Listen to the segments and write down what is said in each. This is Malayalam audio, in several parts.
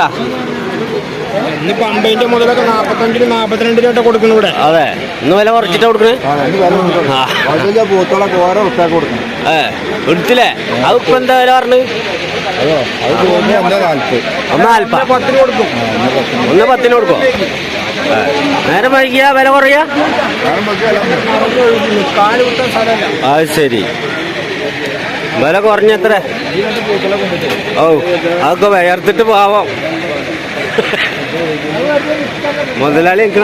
എന്നിട്ടാ ഇന്നിപ്പോ അമ്പതിന്റെ മുതലൊക്കെ നാപ്പത്തഞ്ചിന് നാപ്പത്തിരണ്ട് രൂപ കൊടുക്കുന്നു ഇവിടെ. അതെ. ഇന്ന് വില കുറച്ചിട്ടാ. പൂത്തോളൊക്കെ ഓരോ ഏ എടുത്തില്ലേ? അത് ഇപ്പൊ എന്താ വില പറഞ്ഞു ഒന്ന് പത്തിന് കൊടുക്കും. നേരം വൈകിയ? വില കുറയാ? അത് ശരി. വില കുറഞ്ഞത്ര. ഓ അതൊക്കെ വയർത്തിട്ട് പാവം. മുതലാളി എനിക്ക്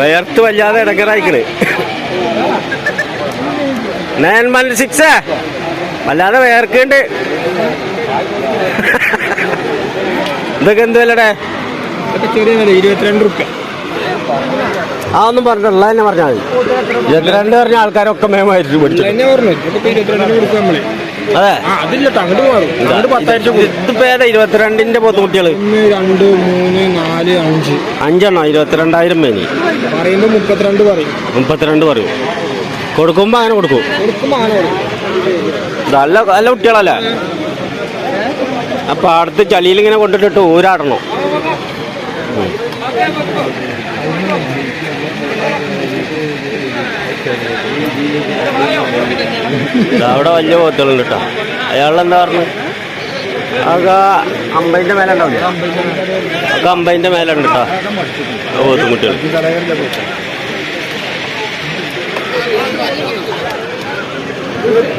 വയർത്ത് വല്ലാതെ ഇടക്കറായിക്കണ് നയൻ വൺ സിക്സ്. വല്ലാതെ വയർക്കുണ്ട് ഇതൊക്കെ എന്ത് വിലടെ? ഇരുപത്തിരണ്ട് റുപ്യ. ആ ഒന്നും എന്നെ തന്നെ പറഞ്ഞാൽ മതി. ഇരുപത്തിരണ്ട് പറഞ്ഞ ആൾക്കാരൊക്കെ മേമായിട്ട് പഠിച്ചു തന്നെ പറഞ്ഞു ഇതൊക്കെ ഇരുപത്തിരണ്ടിന് കൊടുക്കും നമ്മൾ. അതെ. ആ അതില്ല അങ്ങോട്ട് മാറും ഇതിപ്പോ ഇരുപത്തിരണ്ടിന്റെ കുട്ടികൾ ഒന്ന് രണ്ട് മൂന്ന് നാല് അഞ്ച്. അഞ്ചെണ്ണോ? ഇരുപത്തിരണ്ടായിരം മേനി പറയുമ്പോ മുപ്പത്തിരണ്ട് പറയും. മുപ്പത്തിരണ്ട് പറയും. കൊടുക്കുമ്പോ അങ്ങനെ കൊടുക്കും. കൊടുക്കുമ്പോ അങ്ങനെ കൊടുക്കും. നല്ല നല്ല കുട്ടികളല്ലേ? അപ്പൊ അടുത്ത് ചളിയിൽ ഇങ്ങനെ കൊണ്ടിട്ടിട്ട് ഊരാടണം. അവിടെ വലിയ പോത്തുകളുണ്ട് കേട്ടോ അയാളെന്താ പറഞ്ഞു? അതൊക്കെ അമ്പതിന്റെ മേലെ ഉണ്ടാവില്ല അതൊക്കെ അമ്പതിന്റെ മേലെ ഉണ്ട് കേട്ടോ പോത്തും കുട്ടികൾ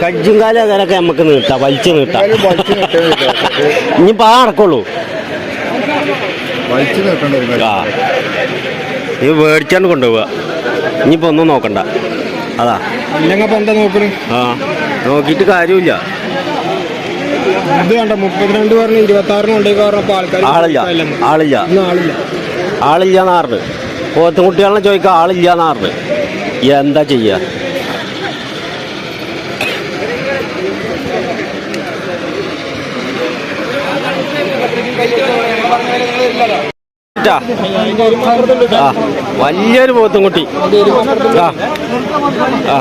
കജ്ജും കാലം അതിലൊക്കെ നമുക്ക് നീട്ടാം വലിച്ചു നീട്ടാം. ഇനിയിപ്പോ ആർക്കുള്ളൂ? നടക്കുള്ളൂ ആ. ഇത് മേടിച്ചാണ്ട് കൊണ്ടുപോവുക ഇനിയിപ്പോ ഒന്നും നോക്കണ്ട. അതാ. അല്ലെങ്കിൽ ഇപ്പൊ എന്താ നോക്കണേ? ആ നോക്കിയിട്ട് കാര്യമില്ല. ഇത് കണ്ട മുപ്പത്തിരണ്ട് പറഞ്ഞ ഇരുപത്തി ആറിന് കൊണ്ടേക്ക് പറഞ്ഞപ്പോ ആൾക്കാർ ആളില്ല ആളില്ല. ഇന്ന് ആളില്ല. ആളില്ല എന്നാറിന് പോത്തും കുട്ടികളെ ആളില്ല എന്നാറിന് എന്താ ചെയ്യ. ആ. വലിയൊരു പോത്തും കുട്ടി. ആ. ആ.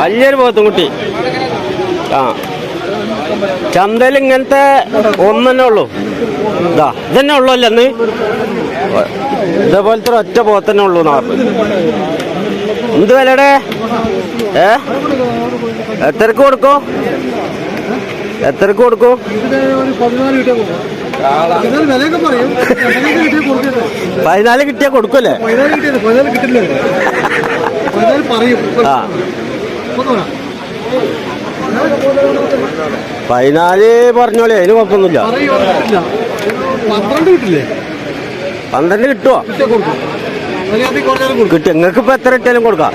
വലിയൊരു പോത്തും കുട്ടി. ആ. ചന്തയിൽ ഇങ്ങനത്തെ ഒന്നെ ഉള്ളൂ. ഇതാ ഇതന്നെ ഉള്ളൂ അല്ലെന്ന് ഇതേപോലത്തെ ഒറ്റ പോത്തന്നെ ഉള്ളൂ നാപ്പ് എന്ത് വിലയുടെ ഏ? എത്രക്ക് കൊടുക്കും? എത്രക്ക് കൊടുക്കും? പതിനാല് കിട്ടിയാ കൊടുക്കല്ലേ പതിനാല് പറഞ്ഞോളേ അതിന് കുഴപ്പമൊന്നുമില്ല. പന്ത്രണ്ട് കിട്ടില്ലേ? പന്ത്രണ്ട് കിട്ടുമോ കിട്ടും. നിങ്ങൾക്ക് ഇപ്പൊ എത്ര ഇട്ടാലും കൊടുക്കാം.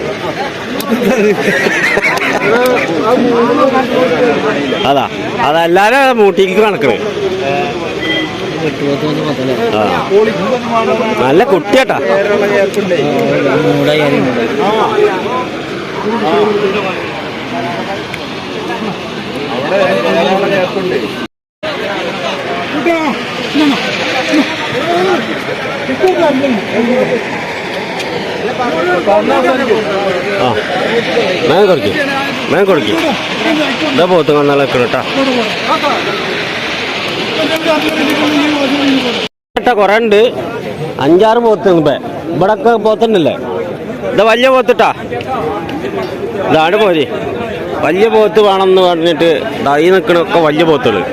അതാ. അതല്ലാതെ മൂട്ടിക്ക് കണക്കണ് ആ. നല്ല കുട്ടിയാട്ടാ. ആ. കൊടുക്കും. മേ കൊടുക്കും. കൊടുക്ക് ഇതാ പോത്ത് കേട്ടാ കേട്ടാ കുറെ അഞ്ചാറ് പോത്ത് ഇപ്പൊ ഇവിടെ ഒക്കെ പോത്തുണ്ടല്ലേ? ഇതാ വലിയ പോത്തിട്ടാ. ഇതാണ് പോരി. വലിയ പോത്ത് വേണമെന്ന് പറഞ്ഞിട്ട് ഈ നിൽക്കണൊക്കെ വലിയ പോത്തുകൾ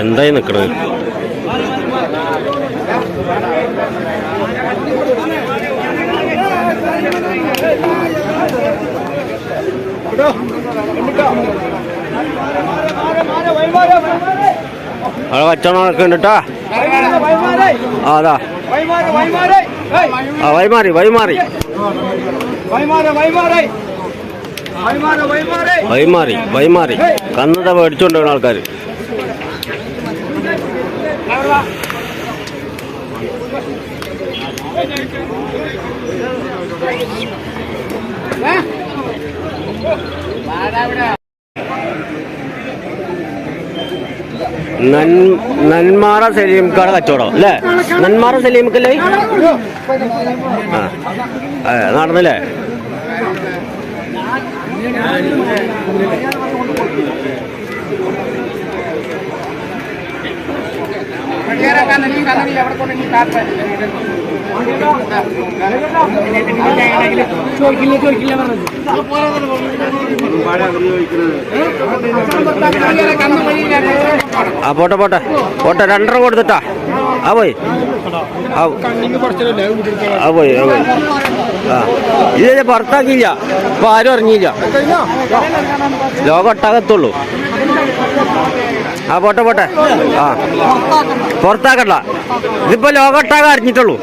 എന്തായി നിൽക്കണത് അവിടെ കച്ചവടമൊക്കെ ഉണ്ട് കേട്ടാ അതാ. ആ വൈമാറി വൈമാറി വൈമാറി വൈമാറി കന്നത മേടിച്ചോണ്ട് വരുന്ന ആൾക്കാർ നൻ- നന്മാറ സലീംക്കാട് കച്ചവടം അല്ലേ? നന്മാറ സലീംക്കല്ലേ? ആ നടന്നില്ലേ? ചോദിക്കില്ല ചോദിക്കില്ല പറഞ്ഞത് ആ പോട്ടെ പോട്ടെ. പോട്ടെ രണ്ടര കൊടുത്തിട്ടാ. ആ പോയി. ആ പോയി ആ പോയി. ആ. ഇത് പുറത്താക്കിയില്ല. ഇപ്പൊ ആരും ഇറങ്ങിയില്ല. ലോകം ഒട്ടാകത്തുള്ളൂ. ആ പോട്ടെ പോട്ടെ. ആ. പുറത്താക്കണ്ട. ഇതിപ്പോ ലോകം ഒട്ടാകെ അറിഞ്ഞിട്ടുള്ളൂ.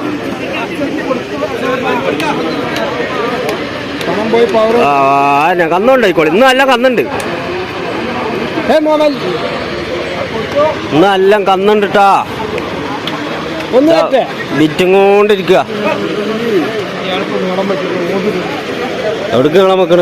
ആ കന്നുണ്ടായിക്കോളൂ ഇന്ന് നല്ല കന്നുണ്ട്. ഇന്ന് നല്ല കന്നുണ്ട് ട്ടാ ഒന്ന് കേട്ടേ? വിറ്റും കൊണ്ടിരിക്കുക എവിടേക്ക് നിങ്ങളെ മക്കൾ